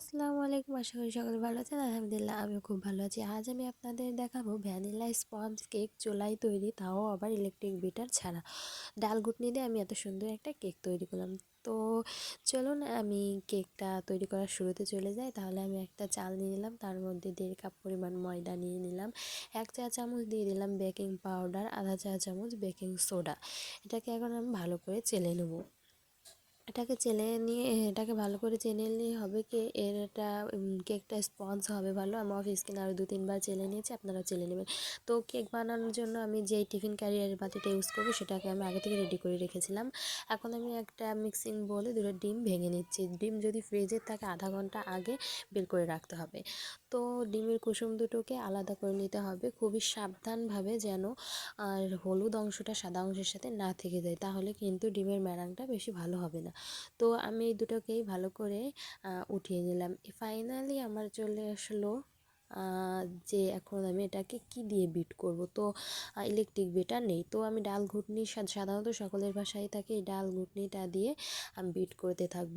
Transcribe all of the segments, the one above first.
আসসালামু আলাইকুম। আশা করি সকলে ভালো আছেন। আলহামদুলিল্লাহ, আমিও খুব ভালো আছি। আজ আমি আপনাদের দেখাবো ভ্যানিলা স্পঞ্জ কেক চোলাই তৈরি, তাও আবার ইলেকট্রিক বিটার ছাড়া। ডাল ঘুটনি দিয়ে আমি এত সুন্দর একটা কেক তৈরি করলাম। তো চলুন, আমি কেকটা তৈরি করার শুরুতে চলে যাই। তাহলে আমি একটা চাল নিয়ে নিলাম, তার মধ্যে দেড় কাপ পরিমাণ ময়দা নিয়ে নিলাম, এক চা চামচ দিয়ে দিলাম বেকিং পাউডার, আধা চা চামচ বেকিং সোডা। এটাকে এখন আমি ভালো করে চেলে নেব। এটাকে চেলে নিয়ে, এটাকে ভালো করে চেনে নিলে হবে কি? এর এটা কেকটা স্পঞ্জ হবে ভালো। আমি অফ স্কিন আরও দু তিনবার চেলে নিয়েছি আপনারা চেলে নেবেন। তো কেক বানানোর জন্য আমি যেই টিফিন ক্যারিয়ারের বাতিটা ইউজ করব, সেটাকে আমি আগে থেকে রেডি করে রেখেছিলাম। এখন আমি একটা মিক্সিং বলে দুটো ডিম ভেঙে নিচ্ছি। ডিম যদি ফ্রিজে থাকে, আধা ঘণ্টা আগে বের করে রাখতে হবে। তো ডিমের কুসুম দুটোকে আলাদা করে নিতে হবে। খুবই সাবধানভাবে যেন, আর হলুদ অংশটা সাদা অংশের সাথে না থেকে যায়, তাহলে কিন্তু ডিমের ম্যারাংটা বেশি ভালো হবে না। তো আমি এই দুটোকেই ভালো করে উঠিয়ে নিলাম। ফাইনালি আমার চলে আসলো যে এখন আমি এটাকে কি দিয়ে বিট করব? তো ইলেকট্রিক বিটার নেই। তো আমি ডাল ঘুটনি সাধারণত সকলের ভাষায় থাকে, এই ডাল ঘুটনিটা দিয়ে আমি বিট করতে থাকব।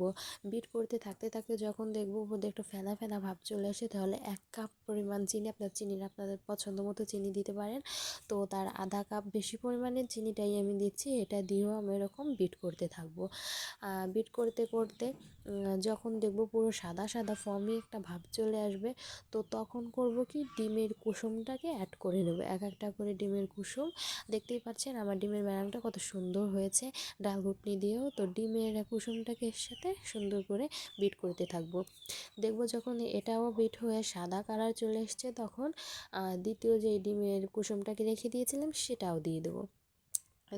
বিট করতে থাকতে থাকতে যখন দেখব মধ্যে একটু ফেনা ফেনা ভাব চলে আসে, তাহলে এক কাপ পরিমাণ চিনি, আপনার চিনির আপনাদের পছন্দ মতো চিনি দিতে পারেন। তো তার আধা কাপ বেশি পরিমাণের চিনিটাই আমি দিচ্ছি, এটা দিয়েও আমি এরকম বিট করতে থাকব। বিট করতে করতে যখন দেখব পুরো সাদা সাদা ফর্মে একটা ভাব চলে আসবে, তো তখন করব কি? ডিমের কুসুমটাকে অ্যাড করে নেব। এক একটা করে ডিমের কুসুম। দেখতেই পাচ্ছেন আমার ডিমের ব্যায়ামটা কত সুন্দর হয়েছে। ডাল ঘুটনি দিয়েও তো ডিমের কুসুমটাকে এর সাথে সুন্দর করে বিট করতে থাকব। দেখব যখন এটাও বিট হয়ে সাদা কালার চলে এসছে তখন দ্বিতীয় যে ডিমের কুসুমটাকে রেখে দিয়েছিলাম সেটাও দিয়ে দেবো।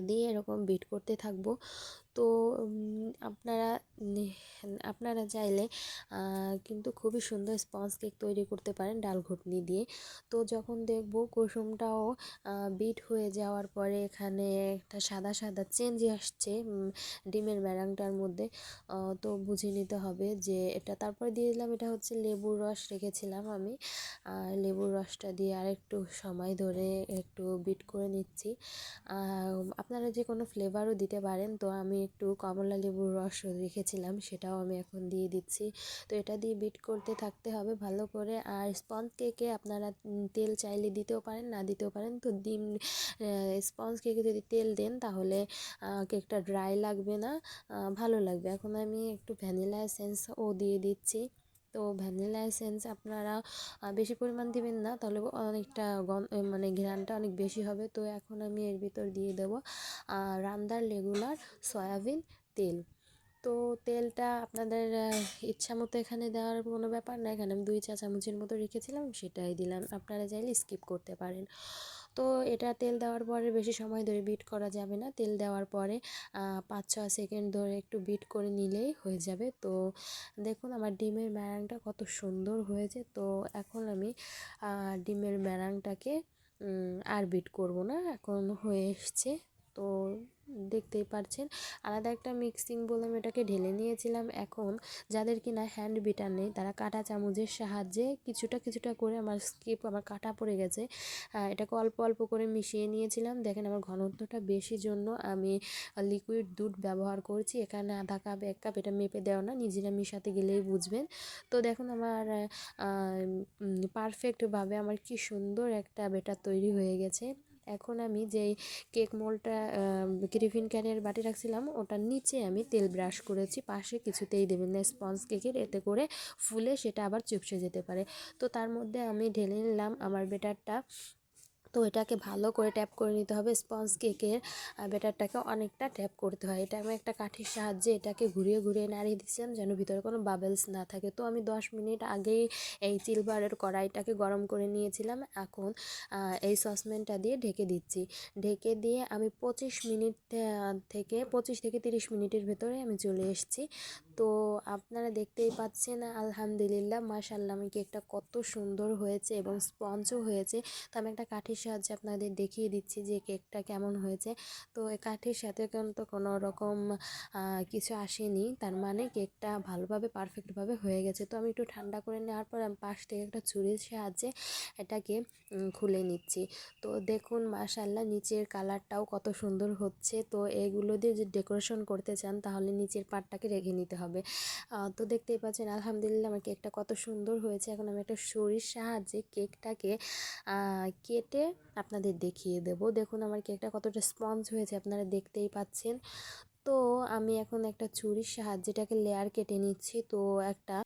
দিয়ে এরকম বিট করতে থাকব। তো আপনারা আপনারা চাইলে কিন্তু খুবই সুন্দর স্পঞ্জ কেক তৈরি করতে পারেন ডাল ঘুটনি দিয়ে। তো যখন দেখব কুসুমটাও বিট হয়ে যাওয়ার পরে এখানে একটা সাদা সাদা চেঞ্জ আসছে ডিমের ব্যারাংটার মধ্যে। তো বুঝে নিতে হবে যে এটা, তারপরে দিয়ে দিলাম এটা হচ্ছে লেবুর রস রেখেছিলাম আমি। লেবুর রসটা দিয়ে আরেকটু সময় ধরে একটু বিট করে নিচ্ছি। আপনারা যে কোনো ফ্লেভারও দিতে পারেন। তো আমি একটু কমলা লেবুর রস রেখেছিলাম, সেটাও আমি এখন দিয়ে দিচ্ছি। তো এটা দিয়ে বিট করতে থাকতে হবে ভালো করে। আর স্পঞ্জ কেকে আপনারা তেল চাইলে দিতেও পারেন, না দিতেও পারেন। তো ডিম স্পঞ্জ কেকে যদি তেল দেন তাহলে কেকটা ড্রাই লাগবে না ভালো লাগবে। এখন আমি একটু ভ্যানিলা এসেন্সও দিয়ে দিচ্ছি। তো ভ্যানিলা এসেন্স আপনারা বেশি পরিমাণ দিবেন না, তাহলে অনেকটা মানে ঘ্রানটা অনেক বেশি হবে। তো এখন আমি এর ভিতর দিয়ে দেবো রান্দার রেগুলার সয়াবিন তেল। তো তেলটা আপনাদের ইচ্ছা মতো এখানে দেওয়ার কোনো ব্যাপার না। এখানে আমি দুই চা চামচের মতো রেখেছিলাম, সেটাই দিলাম। আপনারা চাইলে স্কিপ করতে পারেন। তো এটা তেল দেওয়ার পরে বেশি সময় ধরে বিট করা যাবে না। তেল দেওয়ার পরে পাঁচ ছ সেকেন্ড ধরে একটু বিট করে নিলেই হয়ে যাবে। তো দেখুন আমার ডিমের ম্যারাংটা কত সুন্দর হয়েছে। তো এখন আমি ডিমের ম্যারাংটাকে আর বিট করব না। এখন হয়ে এসছে। তো দেখতেই পারছেন। আলাদা একটা মিক্সিং বলে আমি এটাকে ঢেলে নিয়েছিলাম। এখন যাদের কিনা হ্যান্ড বিটার নেই, তারা কাটা চামচের সাহায্যে কিছুটা কিছুটা করে আমার স্কিপ আমার কাটা পড়ে গেছে। এটাকে অল্প অল্প করে মিশিয়ে নিয়েছিলাম। দেখেন আমার ঘনত্বটা বেশি জন্য আমি লিকুইড দুধ ব্যবহার করছি। এখানে আধা কাপ এক কাপ এটা মেপে দেওয়া না, নিজেরা মিশাতে গেলেই বুঝবেন। তো দেখুন আমার পারফেক্টভাবে আমার কি সুন্দর একটা বেটার তৈরি হয়ে গেছে। এখন আমি যে কেক মোলটা গ্রিফিন ক্যানের বাটি রাখছিলাম, ওটার নিচে আমি তেল ব্রাশ করেছি, পাশে কিছুতেই দেবেন না, স্পঞ্জ কেকের এতে করে ফুলে সেটা আবার চুপসে যেতে পারে। তো তার মধ্যে আমি ঢেলে নিলাম আমার বেটারটা তো এটাকে ভালো করে ট্যাপ করে নিতে হবে স্পঞ্জ কেকের ব্যাটারটাকে অনেকটা ট্যাপ করতে হয়। এটা আমি একটা কাঠির সাহায্যে এটাকে ঘুরিয়ে ঘুরিয়ে নাড়িয়ে দিচ্ছিলাম যেন ভিতরে কোনো বাবেলস না থাকে। তো আমি দশ মিনিট আগেই এই সিলভারের কড়াইটাকে গরম করে নিয়েছিলাম। এখন এই সসম্যানটা দিয়ে ঢেকে দিচ্ছি। ঢেকে দিয়ে আমি পঁচিশ মিনিট থেকে পঁচিশ থেকে তিরিশ মিনিটের ভেতরে আমি চলে এসেছি। তো আপনারা দেখতেই পাচ্ছেন, আলহামদুলিল্লাহ মাশাল্লাহ আমি কেকটা কত সুন্দর হয়েছে এবং স্পঞ্জও হয়েছে। তো আমি একটা কাঠির সাহায্যে আপনাদের দেখিয়ে দিচ্ছি যে কেকটা কেমন হয়েছে। তো কাঠির সাথে কিন্তু কোনো রকম কিছু আসেনি। তার মানে কেকটা ভালোভাবে, পারফেক্টভাবে হয়ে গেছে। তো আমি একটু ঠান্ডা করে নেওয়ার পর আমি পাশ থেকে একটা ছুরির সাহায্যে এটাকে খুলে নিচ্ছি। তো দেখুন মাশাল্লাহ নিচের কালারটাও কত সুন্দর হচ্ছে। তো এগুলো দিয়ে যদি ডেকোরেশন করতে চান, তাহলে নিচের পাটটাকে রেখে নিতে হবে। তো দেখতেই পাচ্ছেন, আলহামদুলিল্লাহ আমার কেকটা কত সুন্দর হয়েছে। এখন আমি একটা ছুরির সাহায্যে কেকটাকে কেটে আপনাদের দেখিয়ে দেব। দেখুন আমার কেকটা কতটা স্পঞ্জ হয়েছে, আপনারা দেখতেই পাচ্ছেন। তো আমি এখন একটা চুরির সাহায্যে এটাকে লেয়ার কেটে নিচ্ছি। তো একটা